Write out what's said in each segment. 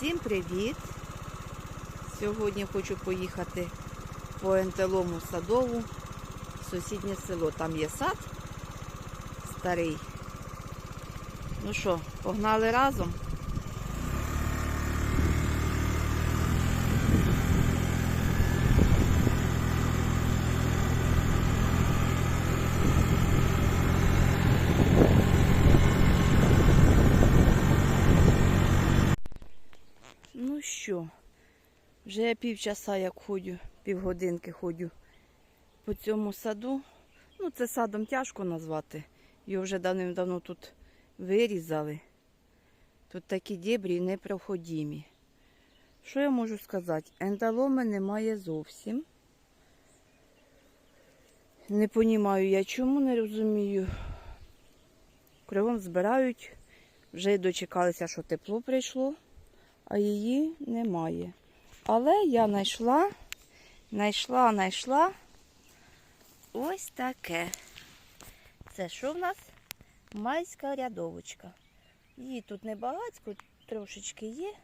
Всім привіт! Сьогодні хочу поїхати по ентелому садову в сусіднє село. Там є сад старий. Ну що, погнали разом? Ну що, вже я півчаса як ходжу, півгодинки ходжу по цьому саду. Ну, це садом тяжко назвати. Його вже давним-давно тут вирізали. Тут такі дібрі непроходімі. Що я можу сказати? Ендаломи немає зовсім. Не понімаю я чому, не розумію. Кривом збирають, вже дочекалися, що тепло прийшло а її немає. Але я знайшла, знайшла, знайшла ось таке. Це що в нас? Майська рядовочка. Її тут небагацько, трошечки є.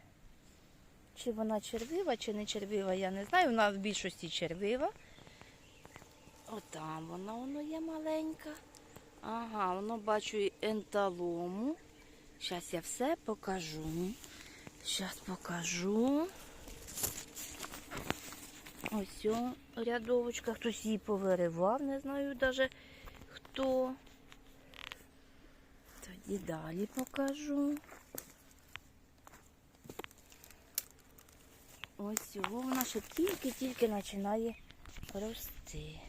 Чи вона червива, чи не червива, я не знаю. Вона в більшості червива. Отам вона воно є маленька. Ага, воно бачу і енталому. Зараз я все покажу. Зараз покажу. Ось о, рядовочка. Хтось її повиривав, не знаю навіть хто. Тоді далі покажу. Ось його вона ще тільки-тільки починає рости.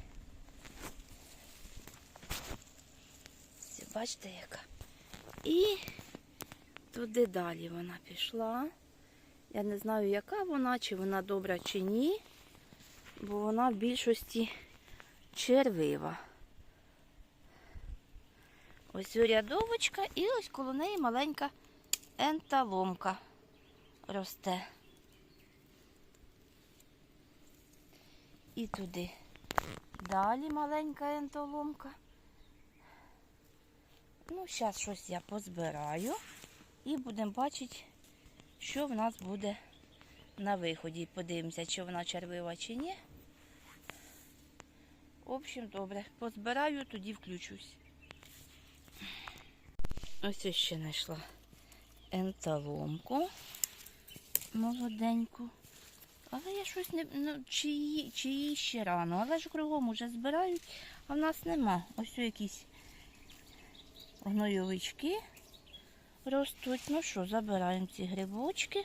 Бачите, яка. І туди далі вона пішла. Я не знаю, яка вона, чи вона добра, чи ні, бо вона в більшості червива. Ось рядовочка і ось коло неї маленька енталомка росте. І туди. Далі маленька ентоломка. Ну, зараз щось я позбираю і будемо бачити, що в нас буде на виході. Подивимося, чи вона червива, чи ні. В общем, добре, позбираю, тоді включусь. Ось ще знайшла енталомку молоденьку. Але я щось не ну, чи, її, чи її ще рано, але ж кругом уже збирають, а в нас нема. Ось якісь гнойовички ростуть. Ну що, забираємо ці грибочки.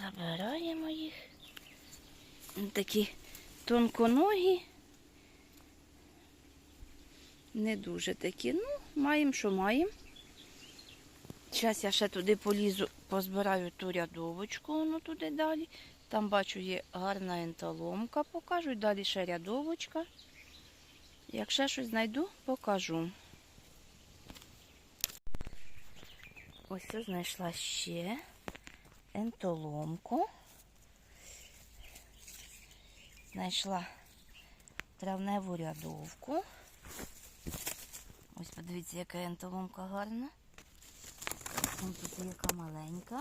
Забираємо їх. Такі тонконогі. Не дуже такі. Ну, маємо, що маємо. Зараз я ще туди полізу, позбираю ту рядовочку, воно туди далі. Там бачу є гарна енталомка, покажу. Далі ще рядовочка. Як ще щось знайду, покажу. Ось я знайшла ще ентоломку. Знайшла травневу рядовку. Ось подивіться, яка ентоломка гарна. Ось тут яка маленька.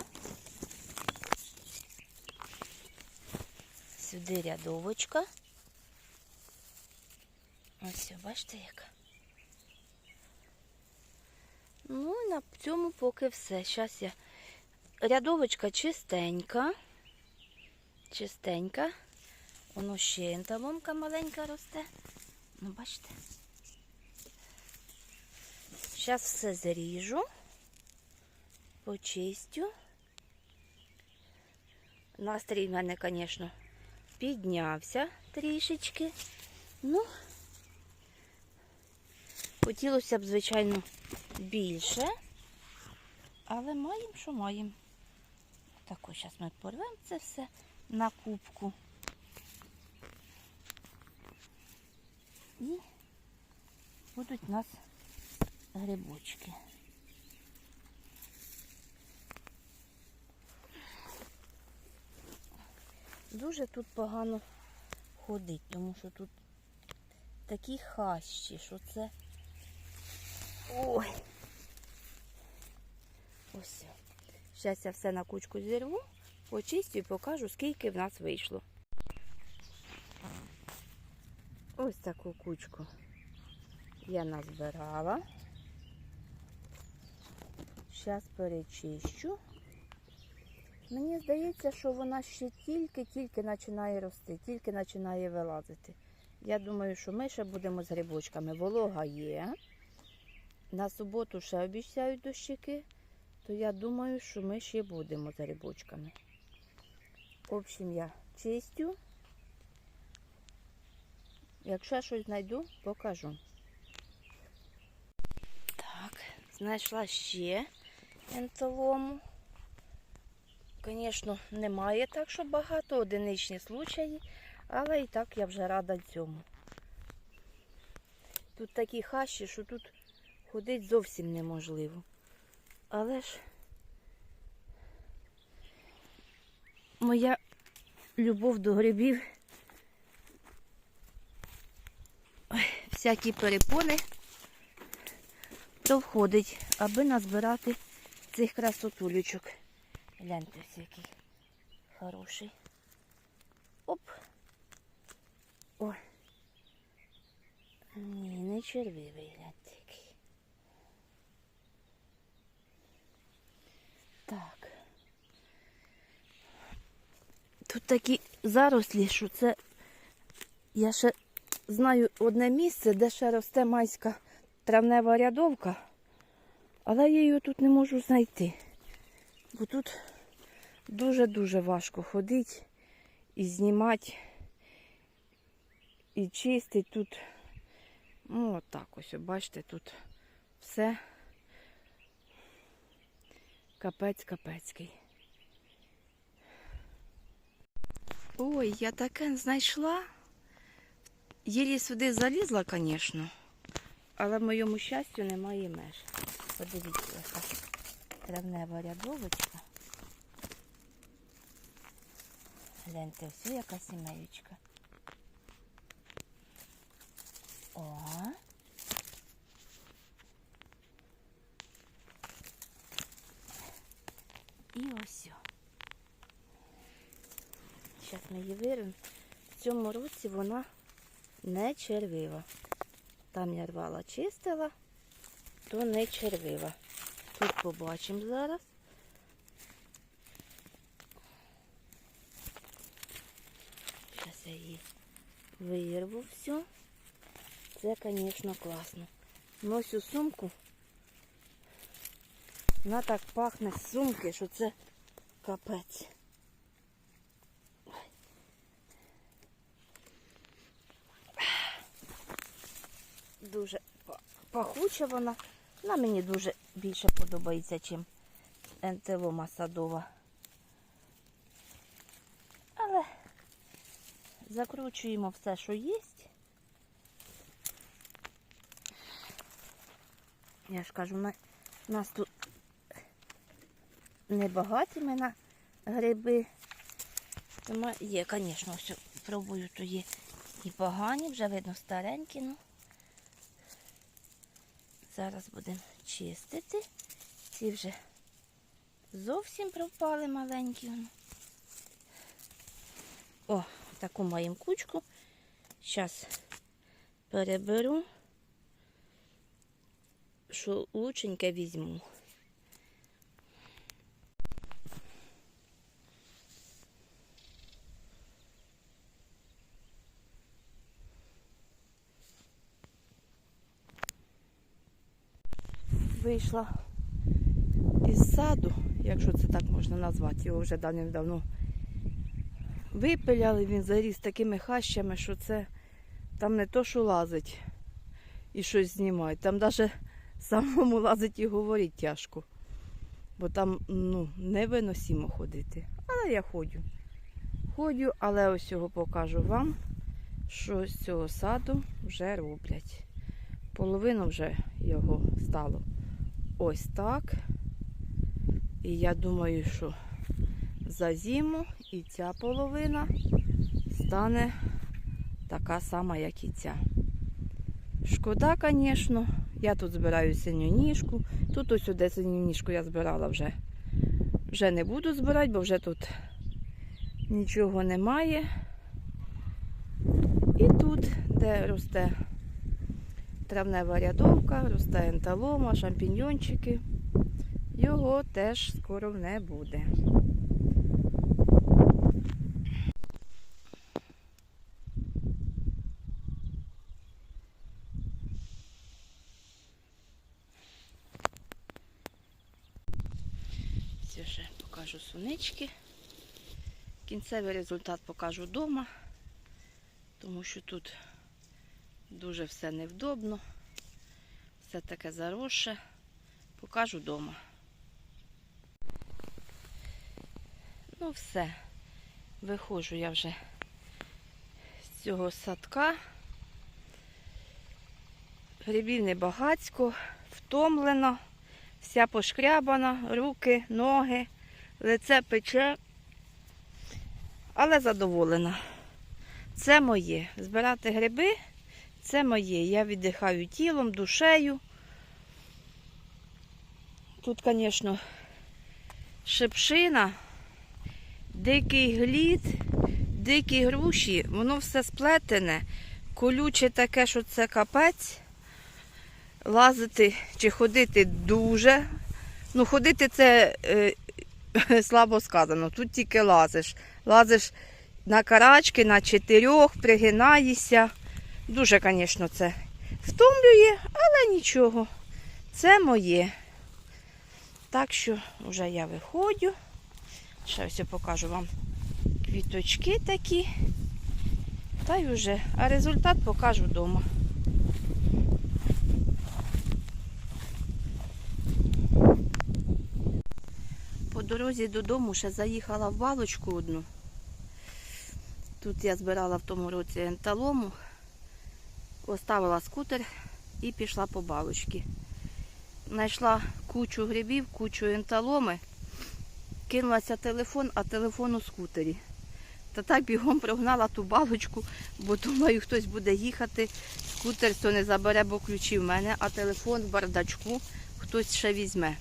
Сюди рядовочка. Ось, бачите, яка. Ну і на цьому поки все. Зараз я. Рядовочка чистенька. Чистенька. Воно ще енталомка маленька росте. Ну, бачите. Зараз все заріжу, почистю. Настрій в мене, звісно, піднявся трішечки. Ну, хотілося б, звичайно, більше, але маємо, що маємо. Так, ось зараз ми порвемо це все на кубку. І будуть у нас грибочки. Дуже тут погано ходить, тому що тут такі хащі, що це Ой. Ось. Зараз я все на кучку зірву, почистю і покажу, скільки в нас вийшло. Ось таку кучку я назбирала. Зараз перечищу. Мені здається, що вона ще тільки-тільки починає рости, тільки починає вилазити. Я думаю, що ми ще будемо з грибочками. Волога є. На суботу ще обіцяють дощики, то я думаю, що ми ще будемо з грибочками. В общем, я чистю. Якщо щось знайду, покажу. Так, знайшла ще ентолому. Звісно, немає так, що багато, одиничні случаї, але і так я вже рада цьому. Тут такі хащі, що тут ходити зовсім неможливо. Але ж моя любов до грибів, всякі перепони, то входить, аби назбирати цих красотулючок. Гляньте, ось який хороший. Оп. Ой. Ні, не червивий, гляньте який. Так. Тут такі зарослі, що це я ще знаю одне місце, де ще росте майська травнева рядовка, але я її тут не можу знайти. Бо тут дуже-дуже важко ходити і знімати, і чистити тут. Ну, отак ось, бачите, тут все капець Ой, я таке знайшла. Єлі сюди залізла, звісно, але моєму щастю немає меж. Подивіться, яка травнева рядовочка. Гляньте, ось яка сімеючка. О. І ось. Її вирвемо. В цьому році вона не червива. Там я рвала, чистила, то не червива. Тут побачимо зараз. Зараз я її вирву всю. Це, звісно, класно. Носю сумку. Вона так пахне з сумки, що це капець. Дуже пахуча вона. Вона мені дуже більше подобається, чим ентелома садова. Але закручуємо все, що є. Я ж кажу, на- нас тут небагаті ми на гриби. Тому є, звісно, пробую, то є і погані, вже видно старенькі, ну. Зараз будемо чистити. Ці вже зовсім пропали маленькі. О, таку маємо кучку. Зараз переберу, що лученьке візьму. Вийшла із саду, якщо це так можна назвати, його вже давним-давно випиляли, він заріс такими хащами, що це там не то, що лазить і щось знімають. Там навіть самому лазить і говорити тяжко. Бо там ну, невиносимо ходити. Але я ходжу. Ходжу, але ось цього покажу вам, що з цього саду вже роблять. Половину вже його стало ось так. І я думаю, що за зиму і ця половина стане така сама, як і ця. Шкода, звісно. Я тут збираю синю ніжку. Тут ось сюди синю ніжку я збирала вже Вже не буду збирати, бо вже тут нічого немає. І тут, де росте травнева рядовка, росте енталома, шампіньйончики, його теж скоро не буде. Це ще покажу сунички. Кінцевий результат покажу вдома, тому що тут дуже все невдобно, все таке заросше. Покажу вдома. Ну все, виходжу я вже з цього садка. Грибів небагацько, втомлена, вся пошкрябана, руки, ноги, лице пече, але задоволена. Це моє. Збирати гриби це моє. Я віддихаю тілом, душею. Тут, звісно, шипшина, дикий глід, дикі груші, воно все сплетене, колюче таке, що це капець. Лазити чи ходити дуже. Ну, ходити це е, слабо сказано. Тут тільки лазиш. Лазиш на карачки, на чотирьох, пригинаєшся. Дуже, звісно, це втомлює, але нічого. Це моє. Так що вже я виходжу. Ось я покажу вам квіточки такі. Та й вже. А результат покажу вдома. По дорозі додому ще заїхала в балочку одну. Тут я збирала в тому році енталому, оставила скутер і пішла по балочці. Знайшла кучу грибів, кучу енталоми, кинулася телефон, а телефон у скутері. Та так бігом прогнала ту балочку, бо думаю, хтось буде їхати, скутер то не забере, бо ключі в мене, а телефон в бардачку хтось ще візьме.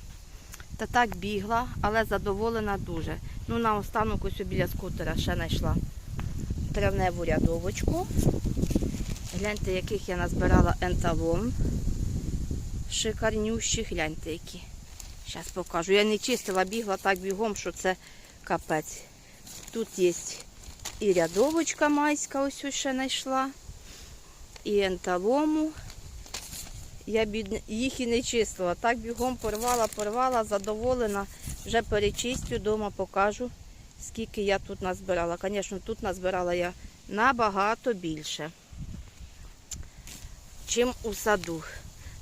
Та так бігла, але задоволена дуже. Ну, наостанок ось біля скутера ще знайшла травневу рядовочку. Гляньте, яких я назбирала енталон. Шикарнющих, гляньте які. Зараз покажу. Я не чистила, бігла так бігом, що це капець. Тут є і рядовочка майська, ось ще знайшла. І енталому. Я їх і не чистила. Так бігом порвала, порвала, задоволена. Вже перечистю, вдома покажу, скільки я тут назбирала. Звісно, тут назбирала я набагато більше, чим у саду.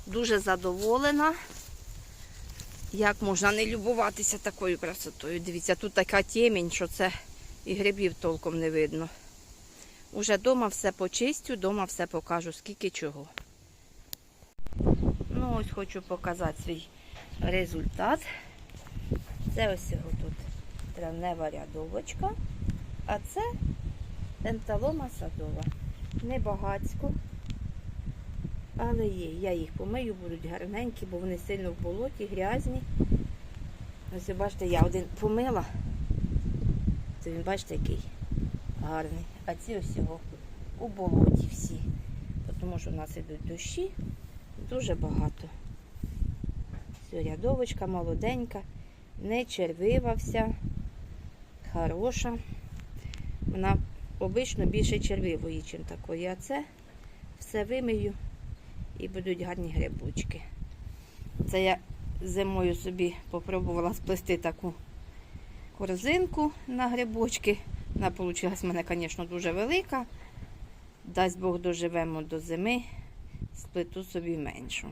Дуже задоволена. Як можна не любуватися такою красотою. Дивіться, тут така темінь, що це і грибів толком не видно. Уже вдома все почистю, вдома все покажу, скільки чого. Ну, ось хочу показати свій результат. Це ось його тут травнева рядовочка, а це енталома садова. Небагацько, але є. Я їх помию, будуть гарненькі, бо вони сильно в болоті, грязні. Ось бачите, я один помила. Це він, бачите, який гарний. А ці ось його у болоті всі. Тому що у нас йдуть дощі. Дуже багато. Все, рядовочка молоденька, не червивався, хороша. Вона обично більше червивої, ніж такої. А це все вимию і будуть гарні грибочки. Це я зимою собі попробувала сплести таку корзинку на грибочки. Вона вийшла в мене, звісно, дуже велика. Дасть Бог доживемо до зими сплету собі меншу.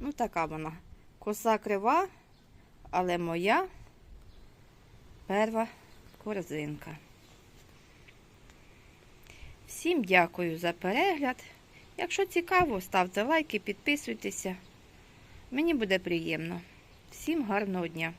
Ну, така вона. Коса крива, але моя перша корзинка. Всім дякую за перегляд. Якщо цікаво, ставте лайки, підписуйтеся. Мені буде приємно. Всім гарного дня!